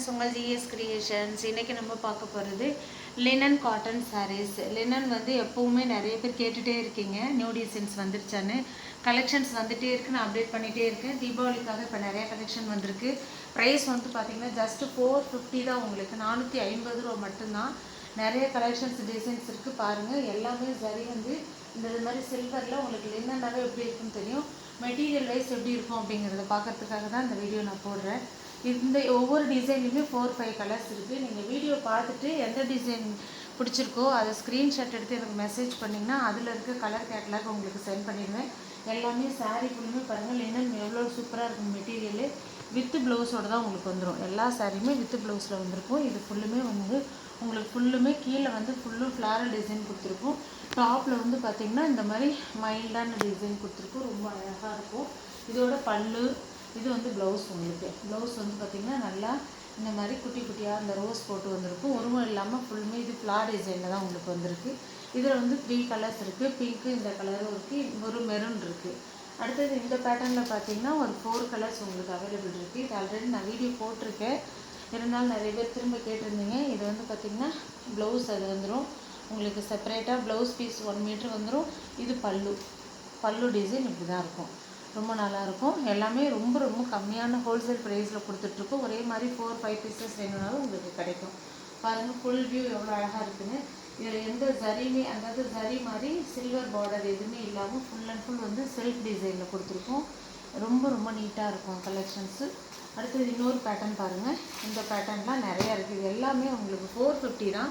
Friends உங்கள் GS creations இன்றைக்கி நம்ம பார்க்க போகிறது லினன் காட்டன் சாரீஸ் லினன் வந்து எப்போவுமே நிறைய பேர் கேட்டுகிட்டே இருக்கீங்க. New designs வந்துருச்சான்னு. கலெக்ஷன்ஸ் வந்துகிட்டே இருக்கு. நான் அப்டேட் பண்ணிகிட்டே இருக்கேன். தீபாவளிக்காக இப்போ நிறைய கலெக்ஷன் வந்திருக்கு. ப்ரைஸ் வந்து பார்த்திங்கன்னா ஜஸ்ட்டு ஃபோர் ஃபிஃப்டி தான் உங்களுக்கு. நானூற்றி ஐம்பது ரூபா மட்டும்தான். நிறைய கலெக்ஷன்ஸ் டிசைன்ஸ் இருக்குது பாருங்கள் எல்லாமே சரி வந்து இந்த இது மாதிரி சில்வரில் உங்களுக்கு லினன்னாவே எப்படி இருக்குன்னு தெரியும். மெட்டீரியல் வைஸ் எப்படி இருக்கும் அப்படிங்கிறத பார்க்கறதுக்காக தான் இந்த வீடியோ நான் போடுறேன். இந்த ஒவ்வொரு டிசைன்லையுமே ஃபோர் ஃபைவ் கலர்ஸ் இருக்குது நீங்கள் வீடியோ பார்த்துட்டு எந்த டிசைன் பிடிச்சிருக்கோ அதை ஸ்க்ரீன்ஷாட் எடுத்து எனக்கு மெசேஜ் பண்ணிங்கன்னா அதில் இருக்க கலர் கேட்லாக் உங்களுக்கு சென்ட் பண்ணிடுவேன். எல்லாமே சாரீ ஃபுல்லுமே பாருங்கள் லினன் எவ்வளோ சூப்பராக இருக்கும் மெட்டீரியலு வித்து ப்ளவுஸோட தான் உங்களுக்கு வந்துடும் எல்லா சாரியுமே வித்து ப்ளவுஸில் வந்திருக்கும். இது ஃபுல்லுமே வந்து உங்களுக்கு ஃபுல்லுமே கீழே வந்து ஃபுல்லும் ஃப்ளாரல் டிசைன் கொடுத்துருக்கும். டாப்பில் வந்து பார்த்திங்கன்னா இந்த மாதிரி மைல்டான டிசைன் கொடுத்துருக்கும். ரொம்ப அழகாக இருக்கும். இதோட பல்லு இது வந்து ப்ளவுஸ் உங்களுக்கு. ப்ளவுஸ் வந்து பார்த்திங்கன்னா நல்லா இந்த மாதிரி குட்டி குட்டியாக அந்த ரோஸ் போட்டு வந்திருக்கும். ஒருமும் இல்லாமல் ஃபுல்லுமே இது ஃப்ளார் டிசைனில் தான் உங்களுக்கு வந்திருக்கு. இதில் வந்து த்ரீ கலர்ஸ் இருக்குது பிங்க்கு இந்த கலரும் இருக்குது ஒரு மெரூன் இருக்குது அடுத்தது இந்த பேட்டர்னில் பார்த்தீங்கன்னா ஒரு ஃபோர் கலர்ஸ் உங்களுக்கு அவைலபிள் இருக்குது இது ஆல்ரெடி நான் வீடியோ போட்டிருக்கேன். இருந்தாலும் நிறைய பேர் திரும்ப கேட்டிருந்தீங்க. இது வந்து பார்த்திங்கன்னா ப்ளவுஸ் அது வந்துடும் உங்களுக்கு செப்பரேட்டாக ப்ளவுஸ் பீஸ் ஒன் மீட்ரு வந்துடும் இது பல்லு. பல்லு டிசைன் இப்படி தான் இருக்கும். ரொம்ப நல்லாயிருக்கும். எல்லாமே ரொம்ப ரொம்ப கம்மியான ஹோல்சேல் ப்ரைஸில் கொடுத்துட்ருக்கோம். ஒரே மாதிரி ஃபோர் ஃபைவ் பீசஸ் வேணுனாலும் உங்களுக்கு கிடைக்கும். பாருங்கள் ஃபுல் வியூ எவ்வளோ அழகாக இருக்குன்னு. இதில் எந்த ஜரியுமே அதாவது ஜரி மாதிரி சில்வர் பார்டர் எதுவுமே இல்லாமல் ஃபுல் அண்ட் ஃபுல் வந்து செல்ஃப் டிசைனில் கொடுத்துருக்கோம். ரொம்ப ரொம்ப நீட்டாக இருக்கும் கலெக்ஷன்ஸு அடுத்தது இன்னொரு பேட்டர்ன் பாருங்கள் இந்த பேட்டர்ன்லாம் நிறையா இருக்குது எல்லாமே உங்களுக்கு ஃபோர் ஃபிஃப்டி தான்.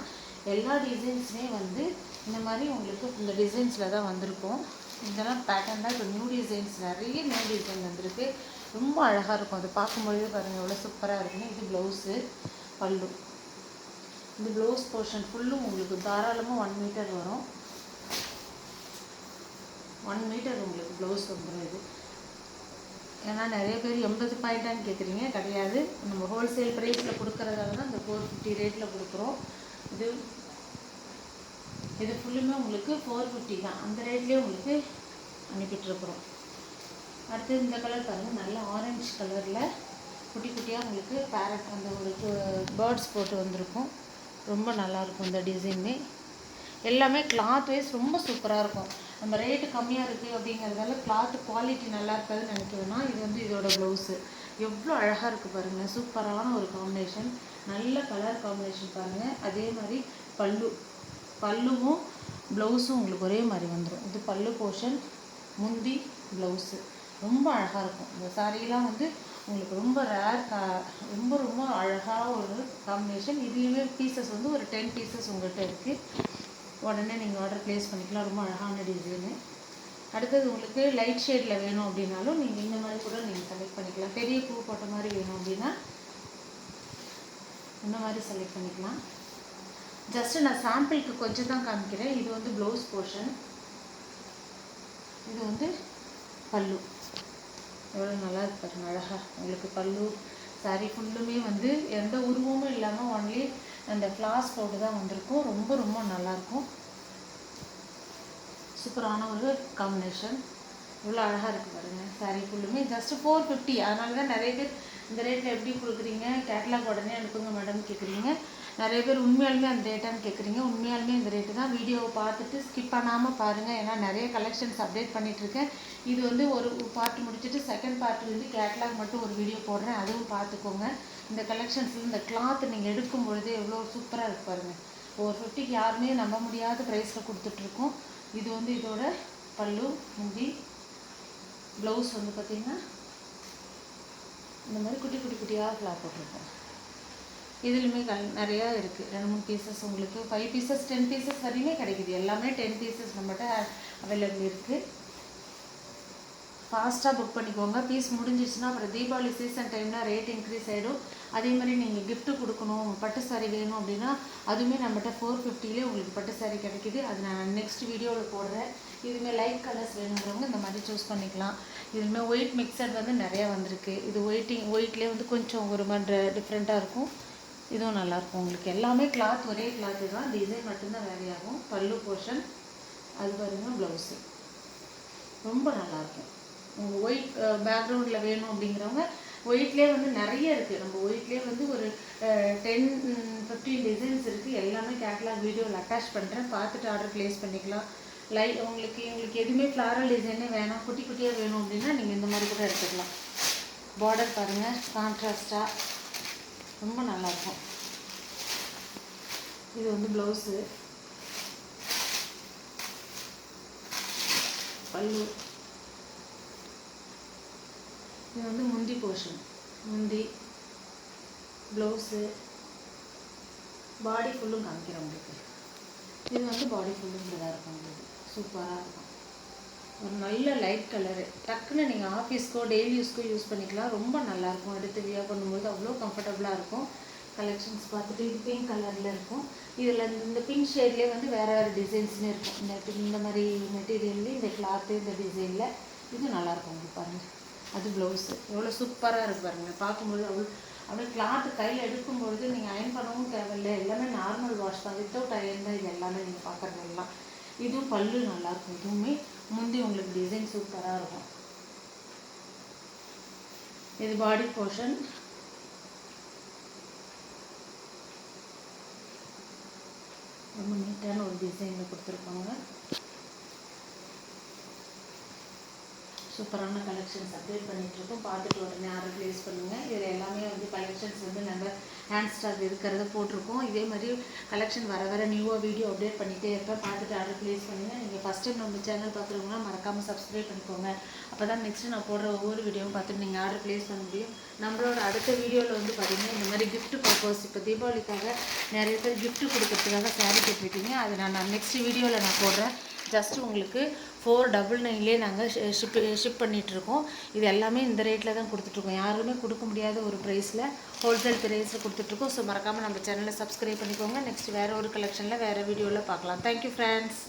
எல்லா டிசைன்ஸுமே வந்து இந்த மாதிரி உங்களுக்கு இந்த டிசைன்ஸில் தான் வந்திருக்கும். இதெல்லாம் பேட்டர்ன் தான். இப்போ நியூ டிசைன்ஸ் நிறைய நியூ டிசைன் வந்திருக்கு. ரொம்ப அழகாக இருக்கும். அது பார்க்கும்பொழுது பாருங்கள் எவ்வளோ சூப்பராக இருக்குன்னு. இது ப்ளவுஸு பல்லு. இந்த ப்ளவுஸ் போர்ஷன் ஃபுல்லும் உங்களுக்கு தாராளமாக ஒன் மீட்டர் வரும். ஒன் மீட்டர் உங்களுக்கு ப்ளவுஸ் வந்துடும் இது. ஏன்னா நிறைய பேர் எண்பது பாயிண்டான்னு கேட்குறீங்க கிடையாது. நம்ம ஹோல்சேல் ப்ரைஸில் கொடுக்குறதால தான் இந்த ஃபோர் ஃபிஃப்டி ரேட்டில் கொடுக்குறோம். இது இது ஃபுல்லுமே உங்களுக்கு ஃபோர் ஃபிஃப்டி தான். அந்த ரேட்லேயே உங்களுக்கு அனுப்பிட்டுருக்குறோம். அடுத்து இந்த கலர் பாருங்கள் நல்ல ஆரஞ்சு கலரில் குட்டி குட்டியாக உங்களுக்கு பேரட் அந்த உங்களுக்கு பேர்ட்ஸ் போட்டு வந்திருக்கும். ரொம்ப நல்லாயிருக்கும் இந்த டிசைனு எல்லாமே கிளாத் வைஸ் ரொம்ப சூப்பராக இருக்கும். நம்ம ரேட்டு கம்மியாக இருக்குது அப்படிங்கிறதால கிளாத் குவாலிட்டி நல்லா இருக்காதுன்னு நினைக்கிறோன்னா இது வந்து இதோட ப்ளவுஸு எவ்வளோ அழகாக இருக்குது பாருங்கள் சூப்பரான ஒரு காம்பினேஷன் நல்ல கலர் காம்பினேஷன் பாருங்கள் அதே மாதிரி பல்லு. பல்லுவும் ப்ளவுஸும் உங்களுக்கு ஒரே மாதிரி வந்துடும் இது பல்லு போர்ஷன் முந்தி ப்ளவுஸு ரொம்ப அழகாக இருக்கும். இந்த சாரீலாம் வந்து உங்களுக்கு ரொம்ப ரேர் ரொம்ப ரொம்ப அழகாக ஒரு காம்பினேஷன் இதுலேயுமே பீசஸ் வந்து ஒரு டென் பீசஸ் உங்கள்கிட்ட இருக்குது உடனே நீங்கள் ஆர்டர் ப்ளேஸ் பண்ணிக்கலாம். ரொம்ப அழகான டிசைனு அடுத்தது உங்களுக்கு லைட் ஷேடில் வேணும் அப்படின்னாலும் நீங்கள் இந்த மாதிரி கூட நீங்கள் செலக்ட் பண்ணிக்கலாம். பெரிய பூ போட்ட மாதிரி வேணும் அப்படின்னா இந்த மாதிரி செலக்ட் பண்ணிக்கலாம். ஜஸ்ட்டு நான் சாம்பிளுக்கு கொஞ்சம் தான் காமிக்கிறேன். இது வந்து ப்ளவுஸ் போர்ஷன் இது வந்து பல்லு. எவ்வளோ நல்லா இருக்கு பாருங்க அழகாக உங்களுக்கு பல்லு சாரி ஃபுல்லுமே வந்து எந்த உருவமும் இல்லாமல் ஒன்லி அந்த ஃப்ளாஸ் போட்டு தான் வந்திருக்கும். ரொம்ப ரொம்ப நல்லாயிருக்கும். சூப்பரான ஒரு காம்பினேஷன் இவ்வளோ அழகாக இருக்குது பாருங்கள் சாரி ஃபுல்லுமே ஜஸ்ட் ஃபோர் ஃபிஃப்டி அதனால தான் நிறைய பேர் இந்த ரேட்டில் எப்படி கொடுக்குறீங்க? கேட்லாக் உடனே அனுப்புங்க மேடம் கேட்குறீங்க நிறைய பேர் உண்மையாலுமே அந்த ரேட்டான்னு கேட்குறீங்க உண்மையாலுமே இந்த ரேட்டு தான். வீடியோவை பார்த்துட்டு ஸ்கிப் பண்ணாமல் பாருங்கள் ஏன்னா நிறைய கலெக்ஷன்ஸ் அப்டேட் பண்ணிகிட்ருக்கேன் இது வந்து ஒரு பார்ட் முடிச்சுட்டு செகண்ட் பார்ட் வந்து கேட்லாக் மட்டும் ஒரு வீடியோ போடுறேன். அதுவும் பார்த்துக்கோங்க. இந்த கலெக்ஷன்ஸில் இந்த கிளாத் நீங்கள் எடுக்கும் பொழுதே எவ்வளோ சூப்பராக இருக்கு பாருங்கள் ஒரு ஃபிஃப்டிக்கு யாருமே நம்ப முடியாத ப்ரைஸில் கொடுத்துட்ருக்கோம் இது வந்து இதோட பல்லு முந்தி ப்ளவுஸ் வந்து பார்த்திங்கன்னா இந்த மாதிரி குட்டி குட்டி குட்டியாக ஃப்ளார் போட்டிருக்கோம் இதுலையுமே கல் நிறையா இருக்குது ரெண்டு மூணு பீசஸ் உங்களுக்கு. ஃபைவ் பீசஸ் டென் பீசஸ் வரையுமே கிடைக்குது. எல்லாமே டென் பீசஸ் நம்மகிட்ட அவைலபிள் இருக்குது ஃபாஸ்ட்டாக புக் பண்ணிக்கோங்க. பீஸ் முடிஞ்சிச்சுன்னா அப்புறம் தீபாவளி சீசன் டைம்னா ரேட் இன்க்ரீஸ் ஆகிடும் அதே மாதிரி நீங்கள் கிஃப்ட்டு கொடுக்கணும். பட்டு சாரி வேணும் அப்படின்னா அதுவுமே நம்மகிட்ட ஃபோர் ஃபிஃப்டிலே உங்களுக்கு பட்டு சாரி கிடைக்குது. அது நான் நெக்ஸ்ட் வீடியோவில் போடுறேன். இதுவுமே லைட் கலர்ஸ் வேணுங்கிறவங்க இந்த மாதிரி சூஸ் பண்ணிக்கலாம். இதுவுமே ஒயிட் மிக்சர் வந்து நிறையா வந்திருக்கு. இது ஒயிட்டிங் ஒயிட்லேயே வந்து கொஞ்சம் ஒரு மாதிரி டிஃப்ரெண்ட்டாக இருக்கும். இதுவும் நல்லாயிருக்கும். உங்களுக்கு எல்லாமே கிளாத் ஒரே கிளாத்து தான். டிசைன் மட்டும்தான் வேலையாகும். பல்லு போர்ஷன் அது பாருங்கள் ப்ளவுஸு ரொம்ப நல்லாயிருக்கும். உங்கள் ஒயிட் பேக்ரவுண்டில் வேணும் அப்படிங்கிறவங்க ஒயிட்லேயே வந்து நிறைய இருக்குது நம்ம ஒயிட்லேயே வந்து ஒரு டென் ஃபிஃப்டீன் டிசைன்ஸ் இருக்குது எல்லாமே கேட்லாக் வீடியோவில் அட்டாச் பண்ணுறேன் பார்த்துட்டு ஆர்டர் ப்ளேஸ் பண்ணிக்கலாம். லை உங்களுக்கு உங்களுக்கு எதுவுமே ஃப்ளாரல் டிசைனே வேணாம். குட்டி குட்டியாக வேணும் அப்படின்னா நீங்கள் இந்த மாதிரி கூட எடுத்துக்கலாம். பார்டர் பாருங்கள் கான்ட்ராஸ்டாக ரொம்ப நல்லாயிருக்கும். இது வந்து ப்ளவுஸு. பல்லு. இது வந்து முந்தி போர்ஷன். முந்தி ப்ளவுஸு. பாடி ஃபுல்லும் காமிக்கிறேன் உங்களுக்கு. இது வந்து பாடி ஃபுல்லுங்கிறதா இருக்கும் உங்களுக்கு. சூப்பராக இருக்கும். ஒரு நல்ல லைட் கலரு டக்குன்னு நீங்கள் ஆஃபீஸ்க்கோ டெய்லி யூஸ்க்கோ யூஸ் பண்ணிக்கலாம். ரொம்ப நல்லாயிருக்கும். எடுத்து வியா பண்ணும்போது அவ்வளோ கம்ஃபர்டபுளாக இருக்கும். கலெக்ஷன்ஸ் பார்த்துட்டு இது பிங்க் கலரில் இருக்கும். இதில் இந்த- பிங்க் ஷேட்லேயே வந்து வேறு வேறு டிசைன்ஸ்னு இருக்கும். இந்த இந்த மாதிரி மெட்டீரியல்ல இந்த கிளாத்து இந்த டிசைனில் இது நல்லாயிருக்கும். உங்களுக்கு பாருங்கள் அது ப்ளவுஸு எவ்வளோ சூப்பராக இருக்கு பாருங்கள் பார்க்கும்போது அவ்வளோ அப்படியே கிளாத்து கையில் எடுக்கும்பொழுது நீங்கள் அயன் பண்ணவும் தேவையில்லை. எல்லாமே நார்மல் வாஷ் தான். வித்தவுட் அயன் தான் இது எல்லாமே நீங்கள் பார்க்குறது எல்லாம். இதுவும் பல்லு நல்லாயிருக்கும். இதுவுமே முந்தி உங்களுக்கு டிசைன் சூப்பராக இருக்கும். இது பாடி போர்ஷன் ரொம்ப நீட்டான ஒரு டிசைனில் கொடுத்துருப்பாங்க. சூப்பரான கலெக்ஷன்ஸ் அப்டேட் பண்ணிகிட்ருக்கோம் பார்த்துட்டு உடனே ஆர்டர் ப்ளேஸ் பண்ணுங்கள் இதில் எல்லாமே வந்து கலெக்ஷன்ஸ் வந்து நாங்கள் ஹேண்ட் ஸ்டாக் இருக்கிறத போட்டிருக்கோம். இதே மாதிரி கலெக்ஷன் வர வர நியூவாக வீடியோ அப்டேட் பண்ணிகிட்டே இருப்பேன். பார்த்துட்டு ஆர்டர் ப்ளேஸ் பண்ணுங்கள் நீங்கள் ஃபஸ்ட் டைம் நம்ம சேனல் பார்க்குறவங்களாம் மறக்காமல் சப்ஸ்கிரைப் பண்ணிக்கோங்க. அப்போ தான் நெக்ஸ்ட்டு நான் போடுற ஒவ்வொரு வீடியோவும் பார்த்துட்டு நீங்கள் ஆர்டர் ப்ளேஸ் பண்ண முடியும். நம்மளோட அடுத்த வீடியோவில் வந்து பார்த்திங்கன்னா இந்த மாதிரி கிஃப்ட் பர்பஸ் இப்போ தீபாவளிக்காக நிறைய பேர் கிஃப்ட் கொடுக்கறதுக்காக saree கேட்டிருக்கீங்க. அதை நான் நான் நெக்ஸ்ட் வீடியோவில் நான் போடுறேன். ஜஸ்ட் உங்களுக்கு ஃபோர் டபுள் நைன்லேயே நாங்கள் ஷிப் ஷிப் பண்ணிகிட்ருக்கோம் இது எல்லாமே இந்த ரேட்டில் தான் கொடுத்துட்ருக்கோம் யாருமே கொடுக்க முடியாத ஒரு ப்ரைஸில் ஹோல்சேல் ப்ரைஸில் கொடுத்துட்ருக்கோம் ஸோ மறக்காமல் நம்ம சேனலை சப்ஸ்கிரைப் பண்ணிக்கோங்க. நெக்ஸ்ட் வேறு ஒரு கலெக்ஷனில் வேறு வீடியோவில் பார்க்கலாம். Thank you friends